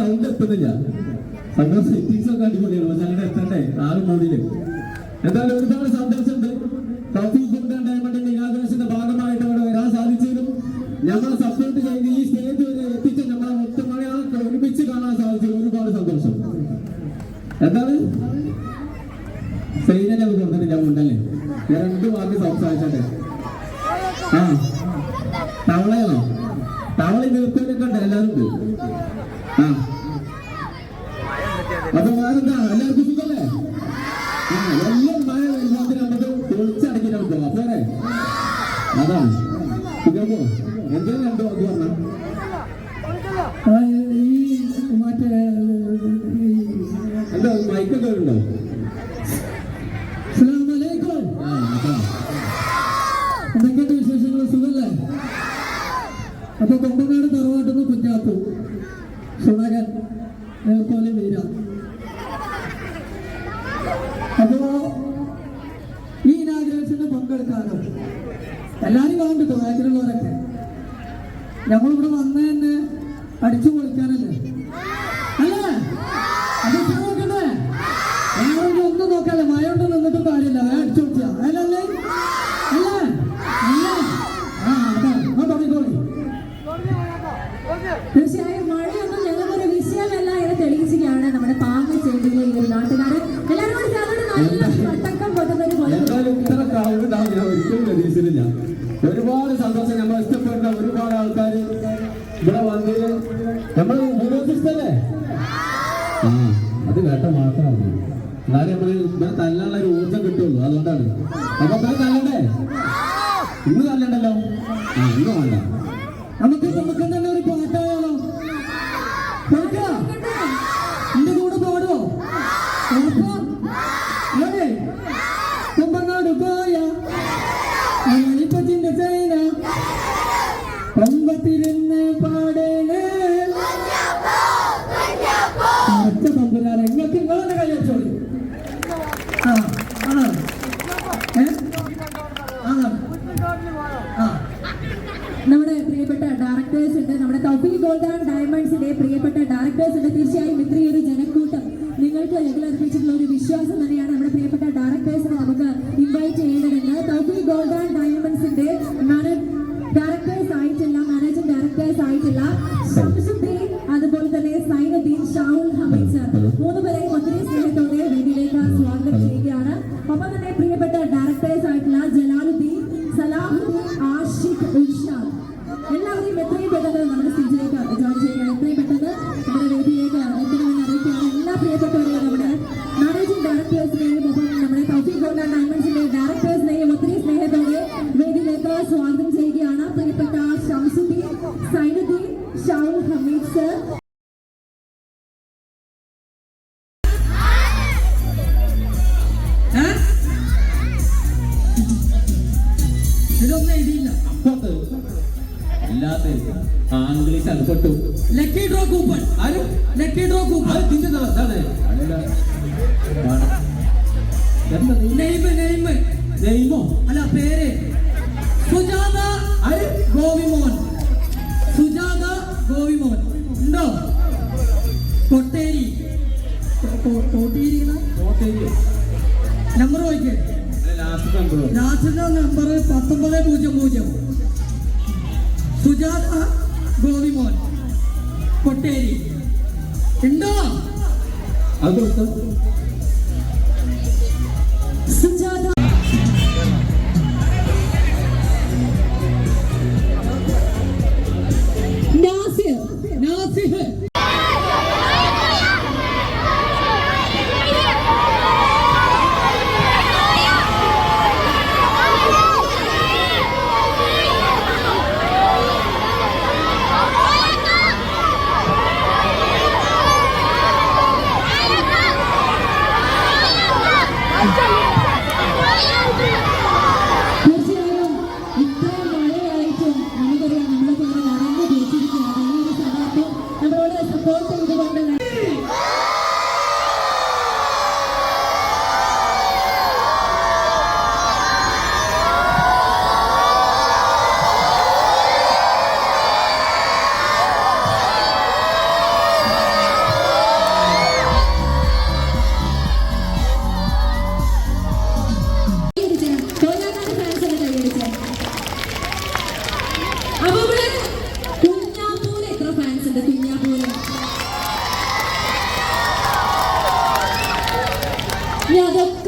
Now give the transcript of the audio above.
Sound എത്തുന്നില്ല സംഘം settings ഒക്കെ അടിപൊളിയാണ്. പക്ഷെ അങ്ങനെ എത്തണ്ടേ? ആറ് മൂന്നിൽ എന്തായാലും ഒരുപാട് സന്തോഷമുണ്ട് കോഫി ഗോൾഡൻ ഡയമണ്ടിന്റെ ആഘോഷത്തിന്റെ ഭാഗമായിട്ട് അവിടെ വരാൻ സാധിച്ചതിലും ഞങ്ങളെ സപ്പോർട്ട് ചെയ്ത് ഈ സ്റ്റേജ് വരെ എത്തിച്ച് നമ്മളെ മുത്തുമണികളൊക്കെ ഒരുമിച്ച് കാണാൻ സാധിച്ചത് ഒരുപാട് സന്തോഷം. എന്താണ്? സൈന ഞങ്ങൾ ഞാൻ ഉണ്ടല്ലേ ഞാൻ രണ്ട് വാക്ക് സംസാരിച്ചോട്ടെ. ആ. തവളയാണോ തവള നിർത്തലൊക്കെ ഉണ്ട് എല്ലാവരും? അപ്പൊ വേറെന്താ എല്ലാവർക്കും സുഖല്ലേ? എല്ലാം മഴ വരുമ്പോൾ നമുക്ക് പൊളിച്ചടക്കി നമുക്ക് പോവാം പോരെ അതാണ് സുഖമോ എന്തെങ്കിലും രണ്ടോ അത് പറഞ്ഞ? ഈ മറ്റേ എന്തോ മയക്കൊക്കെ ഉണ്ടോ? പങ്കെടുക്കാനോ? എല്ലാരും കാണുന്നുണ്ടോ ബാക്കിലുള്ളവരൊക്കെ നമ്മളിവിടെ വന്ന തന്നെ അടിച്ചു എന്നാലും നമ്മൾ ഇവിടെ തല്ലാനുള്ള ഒരു ഊർജം കിട്ടുള്ളൂ. അതുകൊണ്ടാണ്. അപ്പൊ ഇവിടെ തല്ലണ്ടേ? ഇന്ന് തല്ലണ്ടല്ലോ? ഇന്ന് വേണ്ട. നമുക്ക് നമുക്ക് തന്നെ ഒരു പാട്ടായാലോ? കേൾക്കാ. നമ്മുടെ തൗഫീഖ് ഗോൾഡ് ആൻഡ് ഡയമണ്ട്സിന്റെ പ്രിയപ്പെട്ട ഡയറക്ടേഴ്സ് ഉണ്ട് തീർച്ചയായും ഇത്രയും ഒരു ജനക്കൂട്ടം നിങ്ങൾക്ക് ലഘുലർപ്പിച്ചിട്ടുള്ള ഒരു വിശ്വാസം തന്നെയാണ് നമ്മുടെ പ്രിയപ്പെട്ട ഡയറക്ടേഴ്സിനെ നമുക്ക് ഇൻവൈറ്റ് ചെയ്യേണ്ടതെന്ന് തൗഫീഖ് ഗോൾഡ് ആൻഡ് ഡയമണ്ട്സിന്റെ ഡയറക്ടേഴ്സ് ആയിട്ടുള്ള മാനേജിംഗ് ഡയറക്ടേഴ്സ് ആയിട്ടുള്ള ഷംസുദ്ദീൻ അതുപോലെ തന്നെ സൈനുദ്ദീൻ ഷാഹുൽ ഹമീദ് സർ മൂന്ന് പേരെയും ഒത്തിരി എല്ലാവരെയും എത്രയും പെട്ടെന്ന് നമ്മുടെ സ്റ്റേജിലേക്ക് ജോയിൻ ചെയ്യുക. എത്രയും പെട്ടെന്ന് നമ്മുടെ വേദിയിലേക്ക് എത്തണമെന്ന് അറിയിക്കുകയാണ് എല്ലാ പ്രിയപ്പെട്ടവരെയും നമ്മുടെ മാനേജിംഗ് ഡയറക്ടേഴ്സിനെയും ഒപ്പം നമ്മുടെ തൗഫീഖ് ഗോൾഡ് ആൻഡ് ഡയമണ്ട്സിന്റെ ഡയറക്ടേഴ്സിനെയും ഒത്തിരി സ്നേഹത്തോടെ വേദിയിലേക്ക് സ്വാഗതം ചെയ്യുകയാണ്. പ്രിയപ്പെട്ട ഷംസുദ്ദീൻ സൈനുദ്ദീൻ ഷാവുൽ ഹമീദ് സർ? ഇതൊന്നും എഴുതിയില്ല. അപ്പുറത്ത്. അല്ലാത്ത ആംഗ്ലീഷ് അനുപ്പെട്ടു ലക്കി ഡ്രോ കൂപ്പൺ ആരും? ലക്കി ഡ്രോ കൂപ്പൺ അത് തിന്റെ അതാണ് നെയ്മ് നെയ്മ്. നെയ്മോ? അല്ല പേര്. സുജാത ആര്? ഗോവിമോൻ. സുജാത ഗോവിമോൻ. ഉണ്ടോ? കൊട്ടേരി കോട്ടേരി കോട്ടേരി നമ്പർ നോക്കിയേ ലാസ്റ്റ് നമ്പർ പത്തൊമ്പത് പൂജ്യം പൂജ്യം. സുജാത ഗോവിമോൻ കൊട്ടേരി. ഉണ്ടോ? അത് തീർച്ചയായും 两个